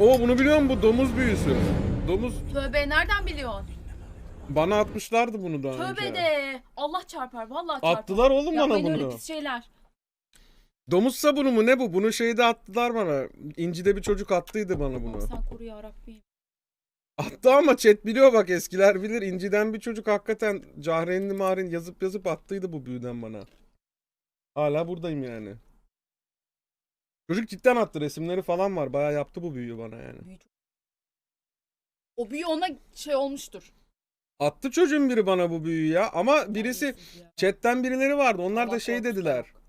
O bunu biliyor musun bu domuz büyüsü. Domuz Tövbe nereden biliyorsun? bana atmışlardı bunu daha önce. Tövbe de. Allah çarpar vallahi çarpar. Attılar oğlum bana Yapmayın öyle bunu. pis şeyler. Domuz sabunu mu ne bu? Bunu şeyde attılar bana. İnci'de bir çocuk attıydı bana bunu. Sen koru ya Rabbim. Attı ama chat biliyor bak eskiler bilir. İnci'den bir çocuk hakikaten Cahreynli Marin yazıp yazıp attıydı bu büyüden bana. Hala buradayım yani. Çocuk cidden attı resimleri falan var. Bayağı yaptı bu büyüyü bana yani. O büyü ona şey olmuştur. Attı çocuğun biri bana bu büyüyü ya. Ama birisi Terbiyesiz ya. chatten birileri vardı. Onlar da Allah şey korkusu dediler. yok.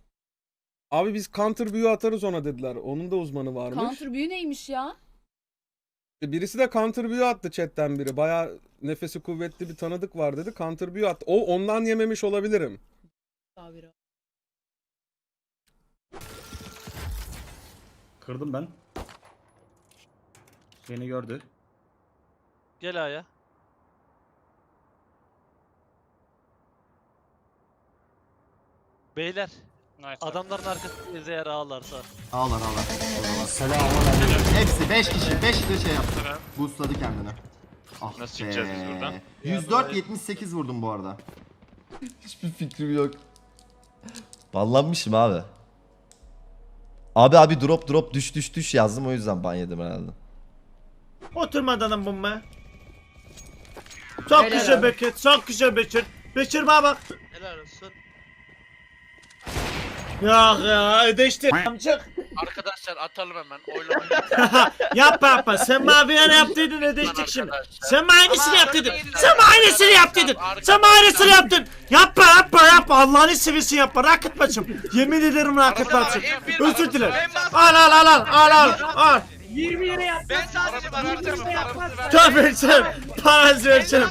Abi biz counter büyü atarız ona dediler. Onun da uzmanı varmış. Counter büyü neymiş ya? Birisi de counter büyü attı chatten biri. Baya nefesi kuvvetli bir tanıdık var dedi. Counter büyü attı. O ondan yememiş olabilirim. Tabiri. Kırdım ben. Beni gördü. Gel A'ya. Beyler adamların arkasında eğer ağlarsa. Ağlar ağlar. Selamun Hepsi 5 kişi 5 de şey yaptı. Boostladı kendini. Ah Nasıl çıkacağız biz buradan? 104 78 vurdum bu arada. Hiçbir fikrim yok. Banlanmışım abi. Abi abi drop drop düş düş düş yazdım o yüzden ban yedim herhalde. Oturmadanım bu be. Çok Helal güzel abi. Bekir, çok güzel Bekir. Bekir bana bak. Helal olsun. Ya ya ödeşti. Çık. Arkadaşlar atalım hemen. Oylama. yapma yapma. Sen maviye ne yaptıydın ödeştik şimdi. Sen aynısını yaptıydın. Sen aynısını yaptıydın. Sen aynısını yaptın. Yapma yapma yapma. Allah'ını seversen yapma. Rakıt maçım. Yemin ederim rakıt maçım. Özür dilerim. Al al al al al al al. Ben sadece paramızı vereceğim. Tövbe sen. Para vereceğim.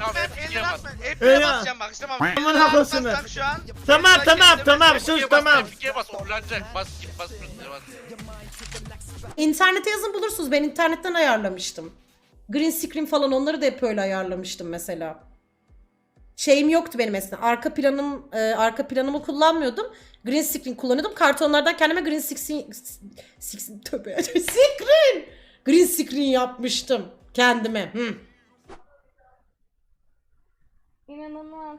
Hep E ya. basacağım bak işte bak. Amına koysun be. Bassak şu an. Tamam tamam tamam sus F2'ye bas, tamam. F2'ye bas kullanacak. Bas git bas bas. İnternete yazın bulursunuz. Ben internetten ayarlamıştım. Green screen falan onları da hep öyle ayarlamıştım mesela. Şeyim yoktu benim mesela. Arka planım e, arka planımı kullanmıyordum. Green screen kullanıyordum. Kartonlardan kendime green screen six, tövbe, screen green screen yapmıştım kendime. Hı. İnanılmaz.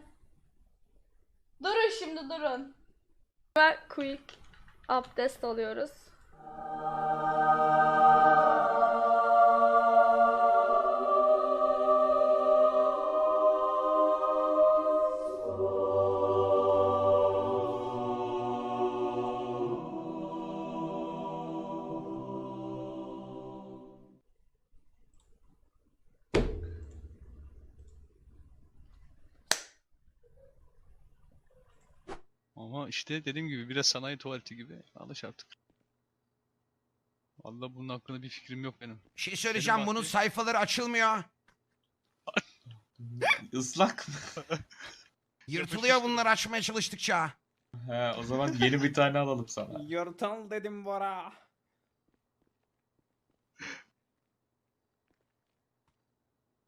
Durun şimdi durun. Ve quick abdest alıyoruz. İşte dediğim gibi biraz sanayi tuvaleti gibi alış artık. Vallahi bunun hakkında bir fikrim yok benim. Bir şey söyleyeceğim bunun vakti- sayfaları açılmıyor. Islak mı? Yırtılıyor bunlar açmaya çalıştıkça. He o zaman yeni bir tane alalım sana. Yırtal dedim Bora.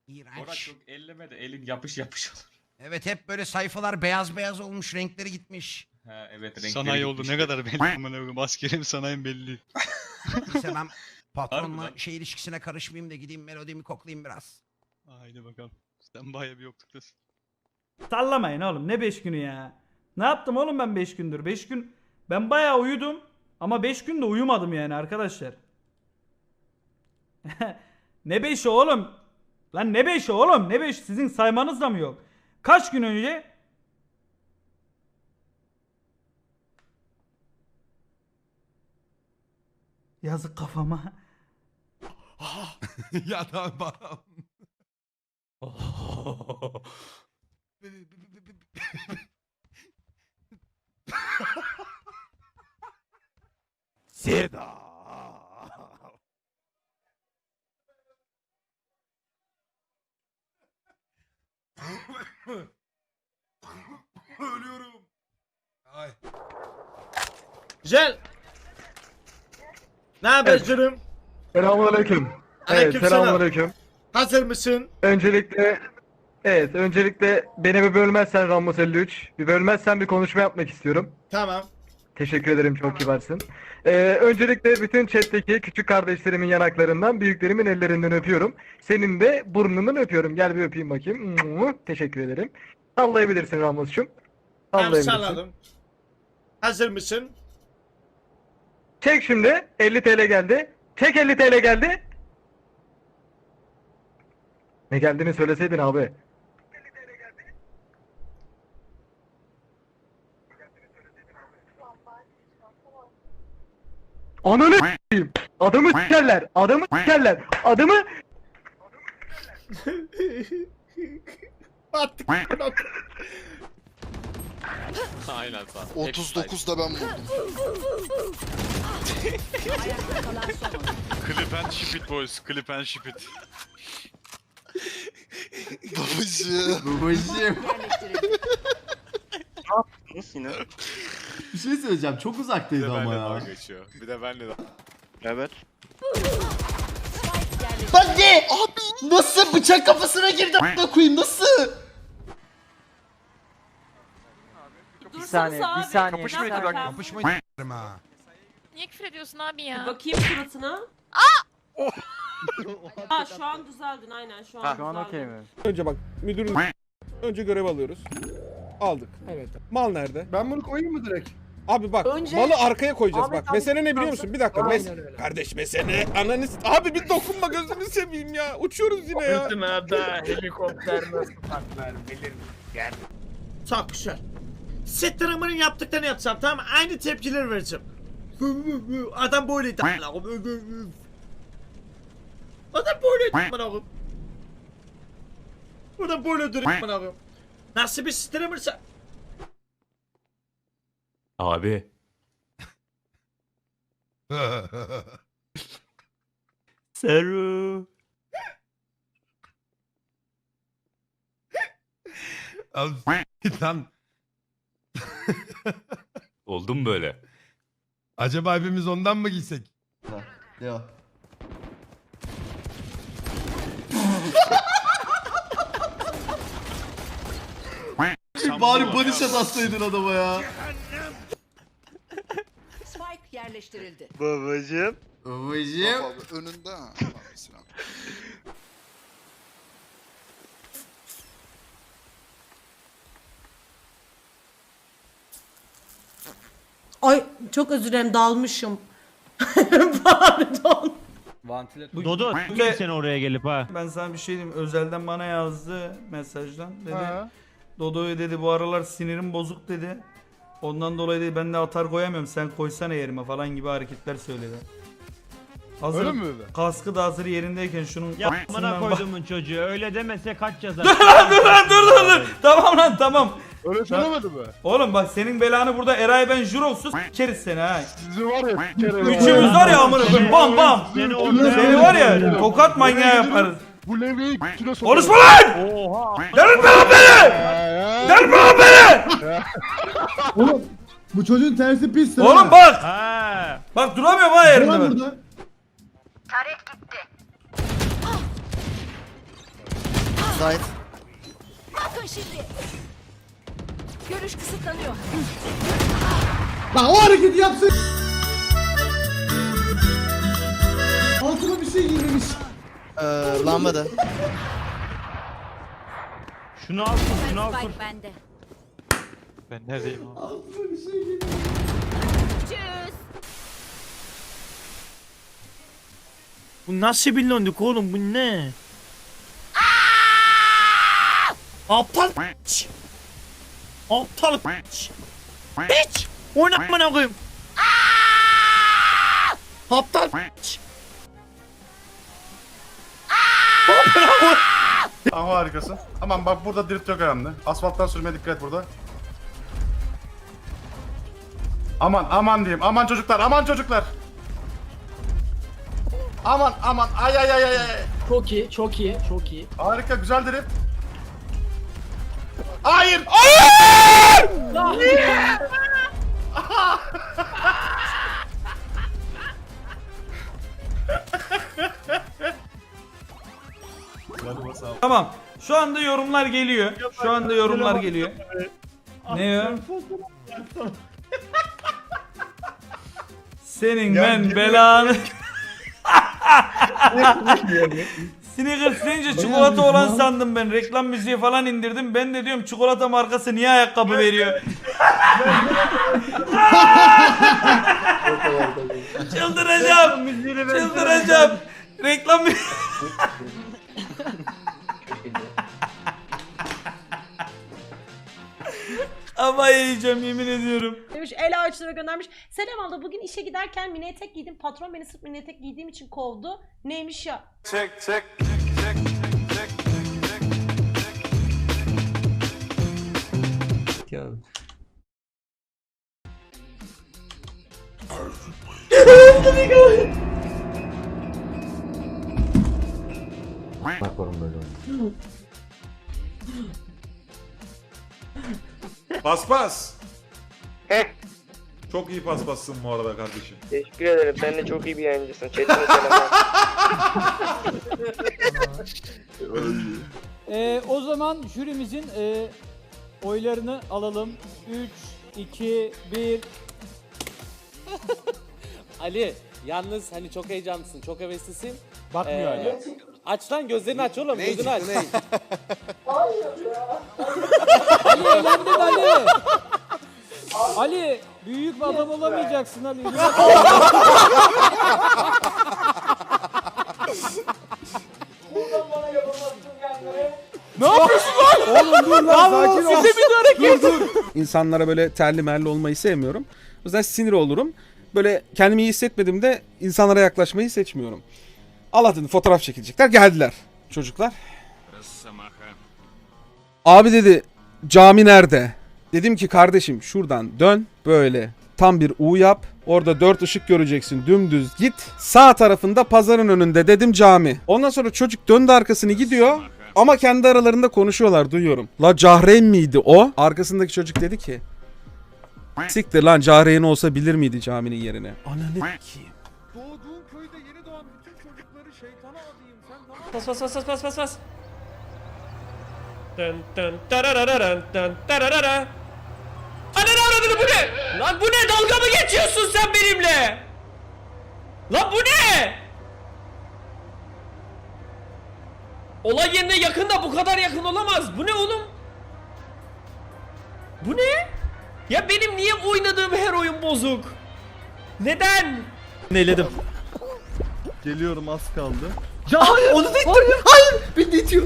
İğrenç. elleme de elin yapış yapış olur. Evet hep böyle sayfalar beyaz beyaz olmuş renkleri gitmiş. Evet Sanayi oldu ne kadar belli amına koyayım. Askerim sanayim belli. Neyse ben patronla Harbiden. şey ilişkisine karışmayayım da gideyim melodimi koklayayım biraz. Haydi bakalım. Sen baya bir yokluktasın. Sallamayın oğlum ne 5 günü ya. Ne yaptım oğlum ben 5 gündür? 5 gün ben bayağı uyudum ama 5 gün de uyumadım yani arkadaşlar. ne 5'i oğlum? Lan ne 5'i oğlum? Ne 5 sizin saymanız da mı yok? Kaç gün önce Yazık kafama. ya tamam. Seda. Ölüyorum. Ay. Güzel. Ne haber canım? Selamünaleyküm. Evet, Aleykümselam. selamünaleyküm. Hazır mısın? Öncelikle Evet, öncelikle beni bir bölmezsen Ramos 53. Bir bölmezsen bir konuşma yapmak istiyorum. Tamam. Teşekkür ederim çok kibarsın. Ee, öncelikle bütün chat'teki küçük kardeşlerimin yanaklarından, büyüklerimin ellerinden öpüyorum. Senin de burnundan öpüyorum. Gel bir öpeyim bakayım. Teşekkür ederim. Sallayabilirsin Ramos'cum. Tamam Sallayabilirsin. salladım. Hazır mısın? Çek şimdi. 50 TL geldi. Çek 50 TL geldi. Ne geldiğini söyleseydin abi. Ananı s**eyim. Adamı s**erler. Adamı s**erler. Adamı Attık. Aynen sağ 39'da ben vurdum. Clip and ship it boys. Clip and ship it. Babacığım. Babacığım. Bir şey söyleyeceğim. Çok uzaktaydı ama ya. geçiyor. Bir de benle de. Evet. Lan ne? Abi nasıl bıçak kafasına girdi a**ına koyayım nasıl? Saniye, bir saniye. Kapışmayın bak. Kapışmayı s**erim ha. Niye küfür ediyorsun abi ya? Bakayım suratına. Aa şu an düzeldin aynen şu an. Şu an okey mi? Önce bak müdürün önce görev alıyoruz. Aldık. Evet. Mal nerede? Ben bunu koyayım mı direkt? Abi bak Önce- malı arkaya koyacağız Ahmet bak. abi Mesele ne biliyor musun? Bir dakika. Mes öyle. Kardeş mesele ananı s- Abi bir dokunma gözünü seveyim ya. Uçuyoruz yine ya. helikopter nasıl patlar bilir Çok güzel. Setter'ımın yaptıklarını yapacağım tamam mı? Aynı tepkileri vereceğim. Adam böyleydi. Adam böyleydi. Oğlum. Adam böyle duruyor bana oğlum. Nasıl bir streamersa? Abi. Seru. Abi lan. Oldum böyle. Acaba hepimiz ondan mı giysek? Devam. Bari body shot atsaydın adama ya. Spike yerleştirildi. Babacım. Önünde ha. Ay çok özür dilerim dalmışım. Pardon. Dodo sen oraya gelip ha. Ben sana bir şey diyeyim. Özelden bana yazdı mesajdan. Dedi. Dodo'yu dedi bu aralar sinirim bozuk dedi. Ondan dolayı dedi ben de atar koyamıyorum. Sen koysana yerime falan gibi hareketler söyledi. Hazır, Öyle mi? Kaskı da hazır yerindeyken şunun kafasından bak- çocuğu öyle demese kaç yazar. dur lan dur lan dur dur dur. Tamam lan tamam. Öyle söylemedi mi? Oğlum bak senin belanı burada Eray ben Jurox'uz s**keriz seni ha. Sizi var ya sikerim. Üçümüz var ya amına koyayım bam bam. Seni var ya tokat manyağı yaparız. Bu levyeyi kilo sokarım. Konuşma lan! Oha. Delirtme lan beni! Delirtme lan beni! Oğlum bu çocuğun tersi pis. Oğlum bak! Bak duramıyorum ha yerimde ben. burada. Bakın şimdi. Görüş kısıtlanıyor. Bak o hareketi yapsın. Altıma bir şey girmemiş. Eee lambada. Şunu al şunu al. Spike bende. Ben neredeyim abi? Altıma bir şey girmemiş. Tschüss. Bu nasıl bir londuk oğlum bu ne? Aptal. Aptal piç. Piç. Oynatma ne koyayım. Aptal piç. Aha harikasın. Tamam bak burada drift yok ayağımda. Asfalttan sürmeye dikkat et burada. Aman aman diyeyim. Aman çocuklar aman çocuklar. Aman aman ay ay ay ay ay. Çok iyi, çok iyi, çok iyi. Harika güzel drift. Hayır! Hayır! Tamam. Şu anda yorumlar geliyor. Şu anda yorumlar geliyor. Ne ya? Senin ben belanı. Snickers deyince çikolata olan sandım ben. Reklam müziği falan indirdim. Ben de diyorum çikolata markası niye ayakkabı veriyor? Çıldıracağım. Çıldıracağım. Reklam mü- Ama yiyeceğim yemin ediyorum. Demiş el ağaçlara göndermiş. Selam abla bugün işe giderken mini etek giydim. Patron beni sırf mini etek giydiğim için kovdu. Neymiş ya? Paspas. Çok iyi paspassın bu arada kardeşim. Teşekkür ederim. Sen de çok iyi bir yayıncısın. Chat'ine selam. Ee, o zaman jürimizin e, oylarını alalım. 3, 2, 1. Ali yalnız hani çok heyecanlısın, çok heveslisin. Bakmıyor hala. Aç lan gözlerini aç oğlum, gözünü aç. Ali eğlendin Ali. Ali büyük bir adam olamayacaksın Ali. ne yapıyorsun lan? Oğlum dur lan sakin ol. Size bir hareket. İnsanlara böyle terli merli olmayı sevmiyorum. O yüzden sinir olurum. Böyle kendimi iyi hissetmediğimde insanlara yaklaşmayı seçmiyorum. Allah'tan fotoğraf çekilecekler. Geldiler çocuklar. Abi dedi cami nerede? Dedim ki kardeşim şuradan dön böyle tam bir U yap. Orada dört ışık göreceksin dümdüz git. Sağ tarafında pazarın önünde dedim cami. Ondan sonra çocuk döndü arkasını gidiyor. Ama kendi aralarında konuşuyorlar duyuyorum. La Cahreyn miydi o? Arkasındaki çocuk dedi ki. Siktir lan Cahreyn olsa bilir miydi caminin yerini? Ananı ki. Doğduğun köyde yeni doğan bütün çocukları şeytana adayım. Sen ne Bas bas bas bas bas bas bas. Dın dın tararararın dın tararara. Ananı avradını bu ne? Lan bu ne? Dalga mı geçiyorsun sen benimle? Lan bu ne? Olay yerine yakında bu kadar yakın olamaz. Bu ne oğlum? Bu ne? Ya benim niye oynadığım her oyun bozuk? Neden? Neyledim. Geliyorum az kaldı. Ya onu da Hayır, beni itiyor.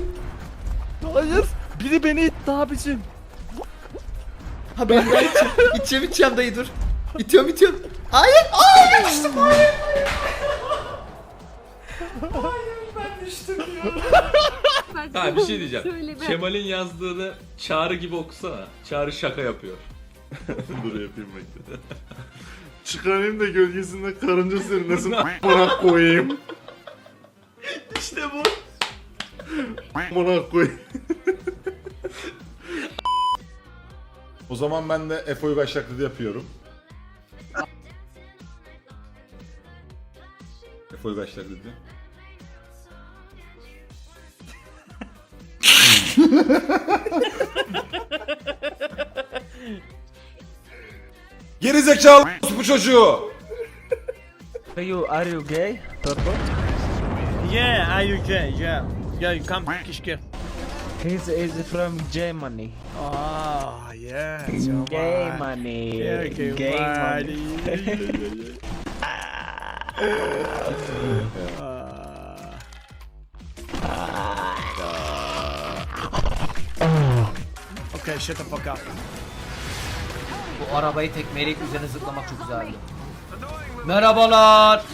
Hayır, biri beni itti abicim. Ha ben de iteceğim. iteceğim, iteceğim dayı dur. İtiyorum, itiyorum. Hayır, hayır, düştüm, hayır. Ha bir şey diyeceğim. Kemal'in yazdığını Çağrı gibi okusana. Çağrı şaka yapıyor. Dur yapayım bekle. Çıkarayım da gölgesinde karınca sürünesin. Bana koyayım. İşte bu. Bana koy. o zaman ben de Uygaş taklidi yapıyorum. Efe Uygaş Geri zekalı bu çocuğu. Are you, are you gay? Yeah, are you gay? Yeah. Yeah, you come kişke. He's, he's from Germany. Ah, yeah. Gay money. Gay money. Okay, shut the fuck up. Bu arabayı tekmeleyip üzerine zıplamak çok güzeldi. Merhabalar.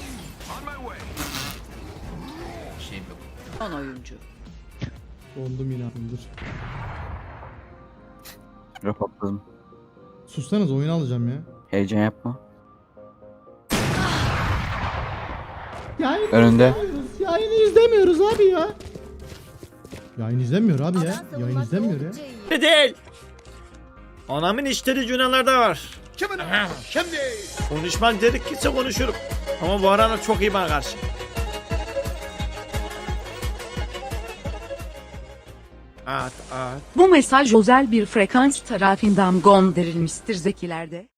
Şeyim yok. Son oyuncu. Oldum yine dur. Rahatladım. Sussanız oyunu alacağım ya. Heyecan yapma. Yayın Önünde. Yayını izlemiyoruz abi ya. Yayın izlemiyor abi ya. Yayın izlemiyor ya. Değil. Anamın işleri günahlarda var. Şimdi. Konuşmak gerekirse konuşurum. Ama bu aralar çok iyi bana karşı. At at. Bu mesaj özel bir frekans tarafından gönderilmiştir zekilerde.